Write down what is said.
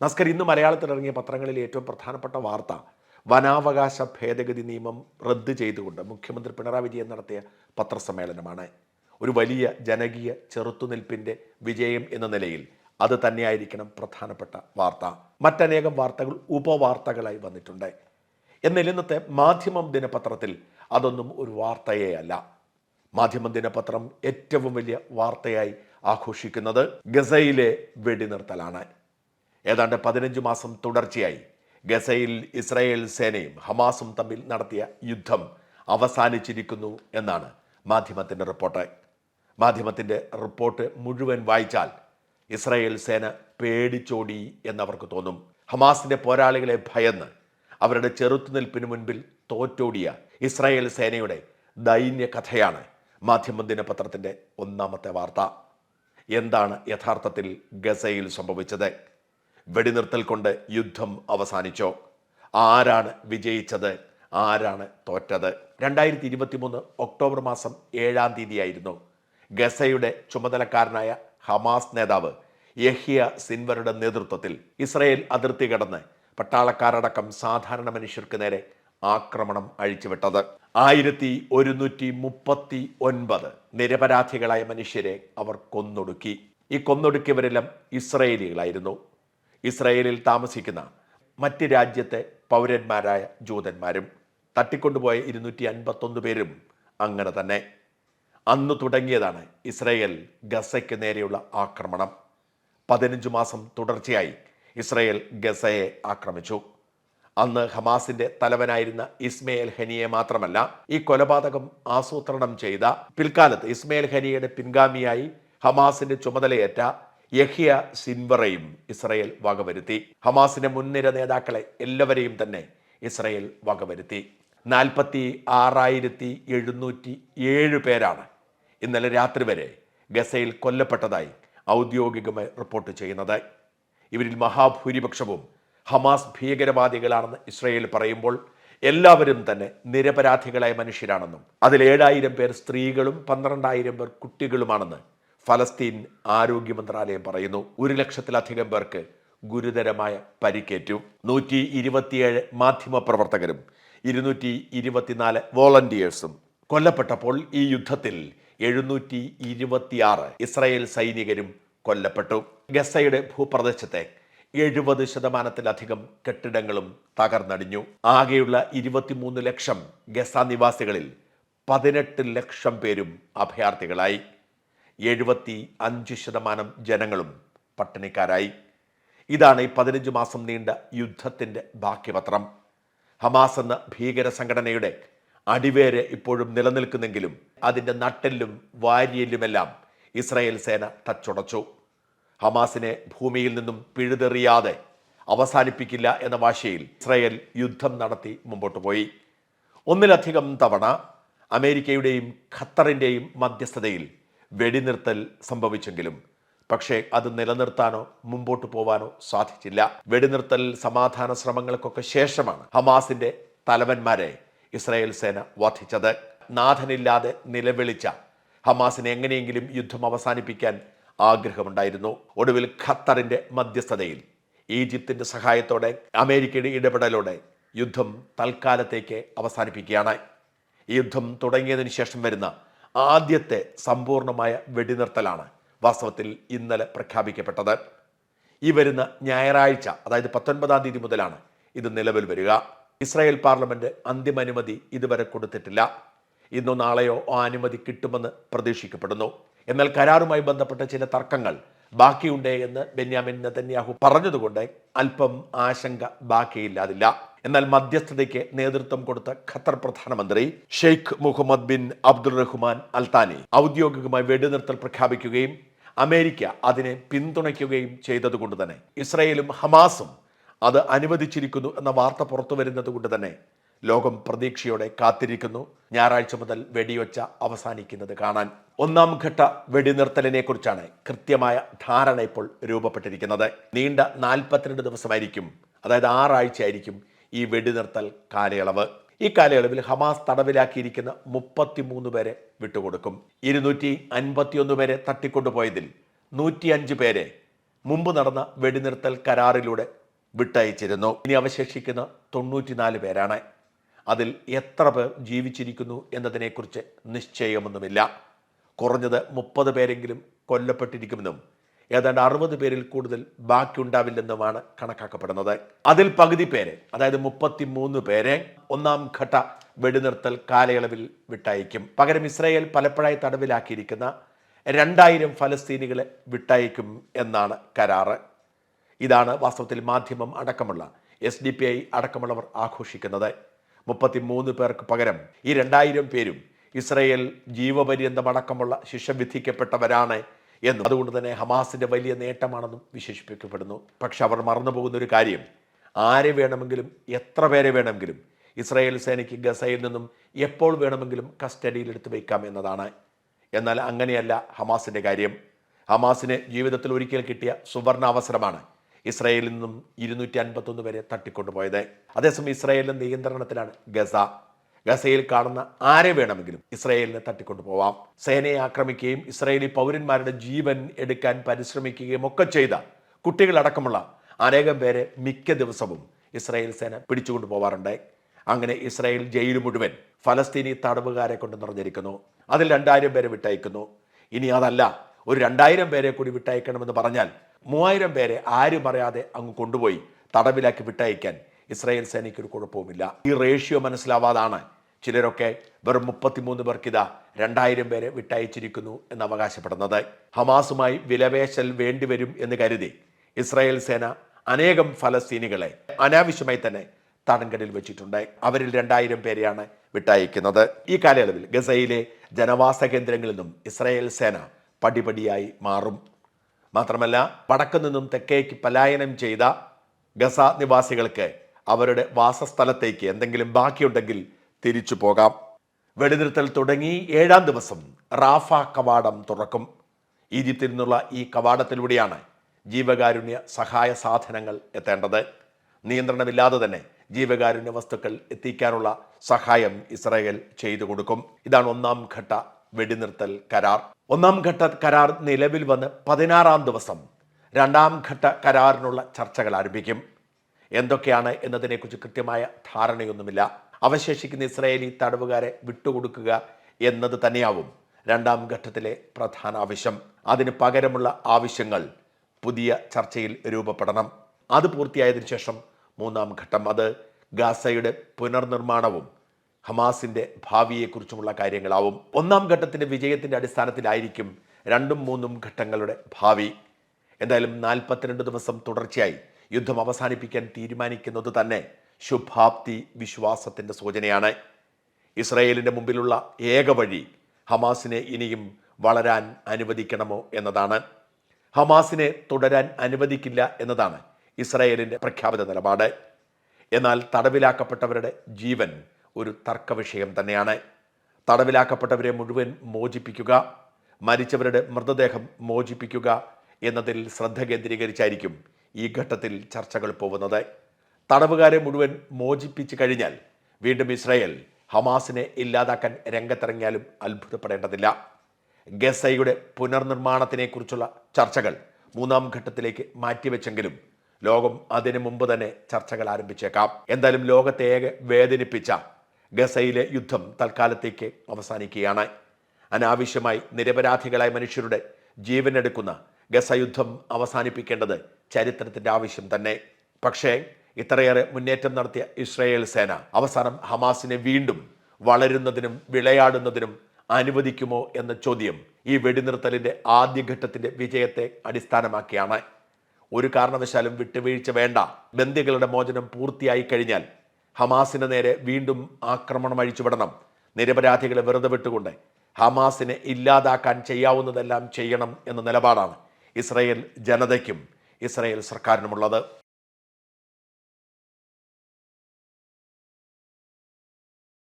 നസ്കർ ഇന്ന് മലയാളത്തിൽ ഇറങ്ങിയ പത്രങ്ങളിൽ ഏറ്റവും പ്രധാനപ്പെട്ട വാർത്ത വനാവകാശ ഭേദഗതി നിയമം റദ്ദ് ചെയ്തുകൊണ്ട് മുഖ്യമന്ത്രി പിണറായി വിജയൻ നടത്തിയ പത്രസമ്മേളനമാണ്. ഒരു വലിയ ജനകീയ ചെറുത്തുനിൽപ്പിന്റെ വിജയം എന്ന നിലയിൽ അത് തന്നെയായിരിക്കണം പ്രധാനപ്പെട്ട വാർത്ത. മറ്റനേകം വാർത്തകൾ ഉപവാർത്തകളായി വന്നിട്ടുണ്ട്. എന്നാൽ ഇന്നത്തെ മാധ്യമം ദിനപത്രത്തിൽ അതൊന്നും ഒരു വാർത്തയേ അല്ല. മാധ്യമം ദിനപത്രം ഏറ്റവും വലിയ വാർത്തയായി ആഘോഷിക്കുന്നത് ഗസയിലെ വെടിനിർത്തലാണ്. ഏതാണ്ട് പതിനഞ്ച് മാസം തുടർച്ചയായി ഗസയിൽ ഇസ്രായേൽ സേനയും ഹമാസും തമ്മിൽ നടത്തിയ യുദ്ധം അവസാനിച്ചിരിക്കുന്നു എന്നാണ് മാധ്യമത്തിന്റെ റിപ്പോർട്ട്. മാധ്യമത്തിന്റെ റിപ്പോർട്ട് മുഴുവൻ വായിച്ചാൽ ഇസ്രായേൽ സേന പേടിച്ചോടി എന്നവർക്ക് തോന്നും. ഹമാസിന്റെ പോരാളികളെ ഭയന്ന് അവരുടെ ചെറുത്തുനിൽപ്പിന് മുൻപിൽ തോറ്റോടിയ ഇസ്രായേൽ സേനയുടെ ദൈന്യ കഥയാണ് മാധ്യമം ദിനപത്രത്തിന്റെ ഒന്നാമത്തെ വാർത്ത. എന്താണ് യഥാർത്ഥത്തിൽ ഗസയിൽ സംഭവിച്ചത്? വെടിനിർത്തൽ കൊണ്ട് യുദ്ധം അവസാനിച്ചോ. ആരാണ് വിജയിച്ചത്? ആരാണ് തോറ്റത്? രണ്ടായിരത്തി ഇരുപത്തി മൂന്ന് ഒക്ടോബർ മാസം ഏഴാം തീയതിയായിരുന്നു. ഗസയുടെ ചുമതലക്കാരനായ ഹമാസ് നേതാവ് യഹിയ സിൻവറുടെ നേതൃത്വത്തിൽ ഇസ്രയേൽ അതിർത്തി കടന്ന് പട്ടാളക്കാരടക്കം സാധാരണ മനുഷ്യർക്ക് നേരെ ആക്രമണം അഴിച്ചുവിട്ടത്. ആയിരത്തി ഒരുന്നൂറ്റി മുപ്പത്തി ഒൻപത് നിരപരാധികളായ മനുഷ്യരെ അവർ കൊന്നൊടുക്കി. ഈ കൊന്നൊടുക്കിയവരെല്ലാം ഇസ്രയേലികളായിരുന്നു. ഇസ്രയേലിൽ താമസിക്കുന്ന മറ്റ് രാജ്യത്തെ പൗരന്മാരായ ജൂതന്മാരും തട്ടിക്കൊണ്ടുപോയ ഇരുന്നൂറ്റി അൻപത്തൊന്ന് പേരും അങ്ങനെ തന്നെ. അന്ന് തുടങ്ങിയതാണ് ഇസ്രയേൽ ഗസയ്ക്ക് നേരെയുള്ള ആക്രമണം. പതിനഞ്ച് മാസം തുടർച്ചയായി ഇസ്രയേൽ ഗസയെ ആക്രമിച്ചു. അന്ന് ഹമാസിന്റെ തലവനായിരുന്ന ഇസ്മയിൽ ഹനിയെ മാത്രമല്ല ഈ കൊലപാതകം ആസൂത്രണം ചെയ്ത പിൽക്കാലത്ത് ഇസ്മയിൽ ഹനിയുടെ പിൻഗാമിയായി ഹമാസിന്റെ ചുമതലയേറ്റ യഹിയ സിൻവറയും ഇസ്രയേൽ വകവരുത്തി. ഹമാസിന്റെ മുൻനിര നേതാക്കളെ എല്ലാവരെയും തന്നെ ഇസ്രയേൽ വകവരുത്തി. നാൽപ്പത്തി ആറായിരത്തി എഴുന്നൂറ്റി ഏഴ് പേരാണ് ഇന്നലെ രാത്രി വരെ ഗസയിൽ കൊല്ലപ്പെട്ടതായി ഔദ്യോഗികമായി റിപ്പോർട്ട് ചെയ്യുന്നത്. ഇവരിൽ മഹാഭൂരിപക്ഷവും ഹമാസ് ഭീകരവാദികളാണെന്ന് ഇസ്രയേൽ പറയുമ്പോൾ എല്ലാവരും തന്നെ നിരപരാധികളായ മനുഷ്യരാണെന്നും അതിൽ ഏഴായിരം പേർ സ്ത്രീകളും പന്ത്രണ്ടായിരം പേർ കുട്ടികളുമാണെന്ന് ഫലസ്തീൻ ആരോഗ്യ മന്ത്രാലയം പറയുന്നു ഒരു ലക്ഷത്തിലധികം പേർക്ക് ഗുരുതരമായ പരിക്കേറ്റു. നൂറ്റി ഇരുപത്തിയേഴ് മാധ്യമ പ്രവർത്തകരും ഇരുന്നൂറ്റി ഇരുപത്തിനാല് വോളണ്ടിയേഴ്സും കൊല്ലപ്പെട്ടപ്പോൾ ഈ യുദ്ധത്തിൽ എഴുന്നൂറ്റി ഇരുപത്തിയാറ് ഇസ്രായേൽ സൈനികരും കൊല്ലപ്പെട്ടു. ഗസയുടെ ഭൂപ്രദേശത്തെ എഴുപത് ശതമാനത്തിലധികം കെട്ടിടങ്ങളും തകർന്നടിഞ്ഞു. ആകെയുള്ള ഇരുപത്തിമൂന്ന് ലക്ഷം ഗസ നിവാസികളിൽ പതിനെട്ട് ലക്ഷം പേരും അഭയാർത്ഥികളായി. എഴുപത്തി അഞ്ച് ശതമാനം ജനങ്ങളും പട്ടിണിക്കാരായി. ഇതാണ് ഈ പതിനഞ്ച് മാസം നീണ്ട യുദ്ധത്തിന്റെ ബാക്കിപത്രം ഹമാസ് എന്ന ഭീകര സംഘടനയുടെ അടിവേര് ഇപ്പോഴും നിലനിൽക്കുന്നെങ്കിലും അതിന്റെ നട്ടെല്ലും വാരിയല്ലുമെല്ലാം ഇസ്രായേൽ സേന തച്ചുടച്ചു. ഹമാസിനെ ഭൂമിയിൽ നിന്നും പിഴുതെറിയാതെ അവസാനിപ്പിക്കില്ല എന്ന വാശിയിൽ ഇസ്രായേൽ യുദ്ധം നടത്തി മുമ്പോട്ട് പോയി. ഒന്നിലധികം തവണ അമേരിക്കയുടെയും ഖത്തറിന്റെയും മധ്യസ്ഥതയിൽ വെടിനിർത്തൽ സംഭവിച്ചെങ്കിലും പക്ഷേ അത് നിലനിർത്താനോ മുമ്പോട്ട് പോവാനോ സാധിച്ചില്ല. വെടിനിർത്തൽ സമാധാന ശ്രമങ്ങൾക്കൊക്കെ ശേഷമാണ് ഹമാസിന്റെ തലവന്മാരെ ഇസ്രായേൽ സേന വധിച്ചത്. നാഥനില്ലാതെ നിലവിളിച്ച ഹമാസിനെ എങ്ങനെയെങ്കിലും യുദ്ധം അവസാനിപ്പിക്കാൻ ആഗ്രഹമുണ്ടായിരുന്നു. ഒടുവിൽ ഖത്തറിന്റെ മധ്യസ്ഥതയിൽ ഈജിപ്തിന്റെ സഹായത്തോടെ അമേരിക്കയുടെ ഇടപെടലോടെ യുദ്ധം തൽക്കാലത്തേക്ക് അവസാനിപ്പിക്കുകയാണ്. യുദ്ധം തുടങ്ങിയതിനു ശേഷം വരുന്ന ആദ്യത്തെ സമ്പൂർണമായ വെടിനിർത്തലാണ് വാസ്തവത്തിൽ ഇന്നലെ പ്രഖ്യാപിക്കപ്പെട്ടത്. ഈ വരുന്ന ഞായറാഴ്ച അതായത് പത്തൊൻപതാം തീയതി മുതലാണ് ഇത് നിലവിൽ വരിക. ഇസ്രായേൽ പാർലമെന്റ് അന്തിമ അനുമതി ഇതുവരെ കൊടുത്തിട്ടില്ല. ഇന്നോ നാളെയോ ആ അനുമതി കിട്ടുമെന്ന് പ്രതീക്ഷിക്കപ്പെടുന്നു. എന്നാൽ കരാറുമായി ബന്ധപ്പെട്ട ചില തർക്കങ്ങൾ ബാക്കിയുണ്ടേ എന്ന് ബെന്യാമിൻ നെതന്യാഹു പറഞ്ഞതുകൊണ്ട് അല്പം ആശങ്ക ബാക്കിയില്ലാതില്ല. എന്നാൽ മധ്യസ്ഥതയ്ക്ക് നേതൃത്വം കൊടുത്ത ഖത്തർ പ്രധാനമന്ത്രി Sheikh Mohammed bin Abdul Rahman Al Thani ഔദ്യോഗികമായി വെടിനിർത്തൽ പ്രഖ്യാപിക്കുകയും അമേരിക്ക അതിനെ പിന്തുണയ്ക്കുകയും ചെയ്തതുകൊണ്ട് തന്നെ ഇസ്രയേലും ഹമാസും അത് അനുവദിച്ചിരിക്കുന്നു എന്ന വാർത്ത പുറത്തു വരുന്നത് കൊണ്ട് തന്നെ ലോകം പ്രതീക്ഷയോടെ കാത്തിരിക്കുന്നു. ഞായറാഴ്ച മുതൽ വെടിയൊച്ച അവസാനിക്കുന്നത് കാണാൻ ഒന്നാം ഘട്ട വെടിനിർത്തലിനെ കുറിച്ചാണ് കൃത്യമായ ധാരണ ഇപ്പോൾ രൂപപ്പെട്ടിരിക്കുന്നത്. നീണ്ട നാൽപ്പത്തിരണ്ട് ദിവസമായിരിക്കും അതായത് ആറാഴ്ചയായിരിക്കും ഈ വെടിനിർത്തൽ കാലയളവ്. ഈ കാലയളവിൽ ഹമാസ് തടവിലാക്കിയിരിക്കുന്ന മുപ്പത്തിമൂന്ന് പേരെ വിട്ടുകൊടുക്കും. ഇരുന്നൂറ്റി അൻപത്തിയൊന്ന് പേരെ തട്ടിക്കൊണ്ടുപോയതിൽ നൂറ്റി അഞ്ച് പേരെ മുമ്പ് നടന്ന വെടിനിർത്തൽ കരാറിലൂടെ വിട്ടയച്ചിരുന്നു. ഇനി അവശേഷിക്കുന്ന തൊണ്ണൂറ്റിനാല് പേരാണ്. അതിൽ എത്ര പേർ ജീവിച്ചിരിക്കുന്നു എന്നതിനെക്കുറിച്ച് നിശ്ചയമൊന്നുമില്ല. കുറഞ്ഞത് മുപ്പത് പേരെങ്കിലും കൊല്ലപ്പെട്ടിരിക്കുമെന്നും ഏതാണ്ട് അറുപത് പേരിൽ കൂടുതൽ ബാക്കിയുണ്ടാവില്ലെന്നുമാണ് കണക്കാക്കപ്പെടുന്നത്. അതിൽ പകുതി പേരെ അതായത് മുപ്പത്തി മൂന്ന് പേരെ ഒന്നാം ഘട്ട വെടിനിർത്തൽ കാലയളവിൽ വിട്ടയക്കും. പകരം ഇസ്രായേൽ പലപ്പോഴായി തടവിലാക്കിയിരിക്കുന്ന രണ്ടായിരം ഫലസ്തീനികളെ വിട്ടയക്കും എന്നാണ് കരാറ്. ഇതാണ് വാസ്തവത്തിൽ മാധ്യമം അടക്കമുള്ള എസ് ഡി പി ഐ അടക്കമുള്ളവർ ആഘോഷിക്കുന്നത്. മുപ്പത്തിമൂന്ന് പേർക്ക് പകരം ഈ രണ്ടായിരം പേരും ഇസ്രയേൽ ജീവപര്യന്തം അടക്കമുള്ള ശിക്ഷ വിധിക്കപ്പെട്ടവരാണ് എന്നും. അതുകൊണ്ട് തന്നെ ഹമാസിന്റെ വലിയ നേട്ടമാണെന്നും വിശേഷിപ്പിക്കപ്പെടുന്നു. പക്ഷെ അവർ മറന്നുപോകുന്ന ഒരു കാര്യം. ആരെ വേണമെങ്കിലും എത്ര പേരെ വേണമെങ്കിലും ഇസ്രായേൽ സേനയ്ക്ക് ഗസയിൽ നിന്നും എപ്പോൾ വേണമെങ്കിലും കസ്റ്റഡിയിലെടുത്ത് വയ്ക്കാം എന്നതാണ്. എന്നാൽ അങ്ങനെയല്ല ഹമാസിന്റെ കാര്യം. ഹമാസിന് ജീവിതത്തിൽ ഒരിക്കൽ കിട്ടിയ സുവർണ അവസരമാണ് ഇസ്രായേലിൽ നിന്നും ഇരുന്നൂറ്റി അൻപത്തൊന്ന് പേരെ തട്ടിക്കൊണ്ടുപോയത്. അതേസമയം ഇസ്രായേലിന്റെ നിയന്ത്രണത്തിലാണ് ഗസ. ഗസയിൽ കാണുന്ന ആരെ വേണമെങ്കിലും ഇസ്രയേലിനെ തട്ടിക്കൊണ്ടു പോവാം സേനയെ ആക്രമിക്കുകയും ഇസ്രയേലി പൗരന്മാരുടെ ജീവൻ എടുക്കാൻ പരിശ്രമിക്കുകയും ഒക്കെ ചെയ്ത കുട്ടികളടക്കമുള്ള അനേകം പേരെ മിക്ക ദിവസവും ഇസ്രായേൽ സേന പിടിച്ചുകൊണ്ടു പോവാറുണ്ട്. അങ്ങനെ ഇസ്രായേൽ ജയിൽ മുഴുവൻ ഫലസ്തീനി തടവുകാരെ കൊണ്ട് നിറഞ്ഞിരിക്കുന്നു. അതിൽ രണ്ടായിരം പേരെ വിട്ടയക്കുന്നു. ഇനി അതല്ല ഒരു രണ്ടായിരം പേരെ കൂടി വിട്ടയക്കണമെന്ന് പറഞ്ഞാൽ മൂവായിരം പേരെ ആരും അറിയാതെ അങ്ങ് കൊണ്ടുപോയി തടവിലാക്കി വിട്ടയക്കാൻ ഇസ്രായേൽ സേനയ്ക്ക് ഒരു കുഴപ്പവുമില്ല. ഈ റേഷ്യോ മനസ്സിലാവാതാണ് ചിലരൊക്കെ വെറും മുപ്പത്തിമൂന്ന് പേർക്കിതാ രണ്ടായിരം പേരെ വിട്ടയച്ചിരിക്കുന്നു എന്ന് അവകാശപ്പെടുന്നത് ഹമാസുമായി വിലപേശൽ വേണ്ടിവരും എന്ന് കരുതി ഇസ്രായേൽ സേന അനേകം ഫലസ്തീനികളെ അനാവശ്യമായി തന്നെ തടങ്കലിൽ വെച്ചിട്ടുണ്ട്. അവരിൽ രണ്ടായിരം പേരെയാണ് വിട്ടയക്കുന്നത്. ഈ കാലയളവിൽ ഗസയിലെ ജനവാസ കേന്ദ്രങ്ങളിൽ നിന്നും ഇസ്രായേൽ സേന പടിപടിയായി മാറും. മാത്രമല്ല വടക്കു നിന്നും തെക്കേക്ക് പലായനം ചെയ്ത ഗസ നിവാസികൾക്ക് അവരുടെ വാസസ്ഥലത്തേക്ക് എന്തെങ്കിലും ബാക്കിയുണ്ടെങ്കിൽ തിരിച്ചു പോകാം. വെടിനിർത്തൽ തുടങ്ങി. ഏഴാം ദിവസം റാഫ കവാടം തുറക്കും. ഈജിപ്തിൽ നിന്നുള്ള ഈ കവാടത്തിലൂടെയാണ് ജീവകാരുണ്യ സഹായ സാധനങ്ങൾ എത്തേണ്ടത്. നിയന്ത്രണമില്ലാതെ തന്നെ ജീവകാരുണ്യ വസ്തുക്കൾ എത്തിക്കാനുള്ള സഹായം ഇസ്രായേൽ ചെയ്തു കൊടുക്കും. ഇതാണ് ഒന്നാം ഘട്ട വെടിനിർത്തൽ കരാർ. ഒന്നാം ഘട്ട കരാർ നിലവിൽ വന്ന് പതിനാറാം ദിവസം രണ്ടാം ഘട്ട കരാറിനുള്ള ചർച്ചകൾ ആരംഭിക്കും. എന്തൊക്കെയാണ് എന്നതിനെക്കുറിച്ച് കൃത്യമായ ധാരണയൊന്നുമില്ല. അവശേഷിക്കുന്ന ഇസ്രായേലി തടവുകാരെ വിട്ടുകൊടുക്കുക എന്നത് തന്നെയാവും രണ്ടാം ഘട്ടത്തിലെ പ്രധാന ആവശ്യം. അതിന് പകരമുള്ള ആവശ്യങ്ങൾ പുതിയ ചർച്ചയിൽ രൂപപ്പെടണം. അത് പൂർത്തിയായതിനു ശേഷം മൂന്നാം ഘട്ടം. അത് ഗാസയുടെ പുനർനിർമ്മാണവും ഹമാസിന്റെ ഭാവിയെക്കുറിച്ചുമുള്ള കാര്യങ്ങളാവും. ഒന്നാം ഘട്ടത്തിന്റെ വിജയത്തിന്റെ അടിസ്ഥാനത്തിലായിരിക്കും രണ്ടും മൂന്നും ഘട്ടങ്ങളുടെ ഭാവി. എന്തായാലും നാൽപ്പത്തിരണ്ട് ദിവസം തുടർച്ചയായി യുദ്ധം അവസാനിപ്പിക്കാൻ തീരുമാനിക്കുന്നത് തന്നെ ശുഭാപ്തി വിശ്വാസത്തിന്റെ സൂചനയാണ്. ഇസ്രയേലിന്റെ മുമ്പിലുള്ള ഏക വഴി ഹമാസിനെ ഇനിയും വളരാൻ അനുവദിക്കണമോ എന്നതാണ്. ഹമാസിനെ തുടരാൻ അനുവദിക്കില്ല എന്നതാണ് ഇസ്രയേലിന്റെ പ്രഖ്യാപിത നിലപാട്. എന്നാൽ തടവിലാക്കപ്പെട്ടവരുടെ ജീവൻ ഒരു തർക്കവിഷയം തന്നെയാണ്. തടവിലാക്കപ്പെട്ടവരെ മുഴുവൻ മോചിപ്പിക്കുക മരിച്ചവരുടെ മൃതദേഹം മോചിപ്പിക്കുക എന്നതിൽ ശ്രദ്ധ കേന്ദ്രീകരിച്ചായിരിക്കും ഈ ഘട്ടത്തിൽ ചർച്ചകൾ പോകുന്നത്. തടവുകാരെ മുഴുവൻ മോചിപ്പിച്ചു കഴിഞ്ഞാൽ വീണ്ടും ഇസ്രായേൽ ഹമാസിനെ ഇല്ലാതാക്കാൻ രംഗത്തിറങ്ങിയാലും അത്ഭുതപ്പെടേണ്ടതില്ല. ഗസയുടെ പുനർനിർമ്മാണത്തിനെക്കുറിച്ചുള്ള ചർച്ചകൾ മൂന്നാം ഘട്ടത്തിലേക്ക് മാറ്റിവെച്ചെങ്കിലും ലോകം അതിനു മുമ്പ് തന്നെ ചർച്ചകൾ ആരംഭിച്ചേക്കാം. എന്തായാലും ലോകത്തെ ഏക വേദനിപ്പിച്ച ഗസയിലെ യുദ്ധം തൽക്കാലത്തേക്ക് അവസാനിക്കുകയാണ്. അനാവശ്യമായി നിരപരാധികളായ മനുഷ്യരുടെ ജീവനെടുക്കുന്ന ഗസ യുദ്ധം അവസാനിപ്പിക്കേണ്ടത് ചരിത്രത്തിന്റെ ആവശ്യം തന്നെ. പക്ഷേ ഇത്രയേറെ മുന്നേറ്റം നടത്തിയ ഇസ്രായേൽ സേന അവസാനം ഹമാസിനെ വീണ്ടും വളരുന്നതിനും വിളയാടുന്നതിനും അനുവദിക്കുമോ എന്ന ചോദ്യം ഈ വെടിനിർത്തലിന്റെ ആദ്യഘട്ടത്തിന്റെ വിജയത്തെ അടിസ്ഥാനമാക്കിയാണ്. ഒരു കാരണവശാലും വിട്ടുവീഴ്ച വേണ്ട. ബന്ദികളുടെ മോചനം പൂർത്തിയായി കഴിഞ്ഞാൽ ഹമാസിന് നേരെ വീണ്ടും ആക്രമണം അഴിച്ചുവിടണം. നിരപരാധികളെ വെറുതെ വിട്ടുകൊണ്ട് ഹമാസിനെ ഇല്ലാതാക്കാൻ ചെയ്യാവുന്നതെല്ലാം ചെയ്യണം എന്ന നിലപാടാണ് ഇസ്രയേൽ ജനതയ്ക്കും ഇസ്രയേൽ സർക്കാരിനുമുള്ളത്.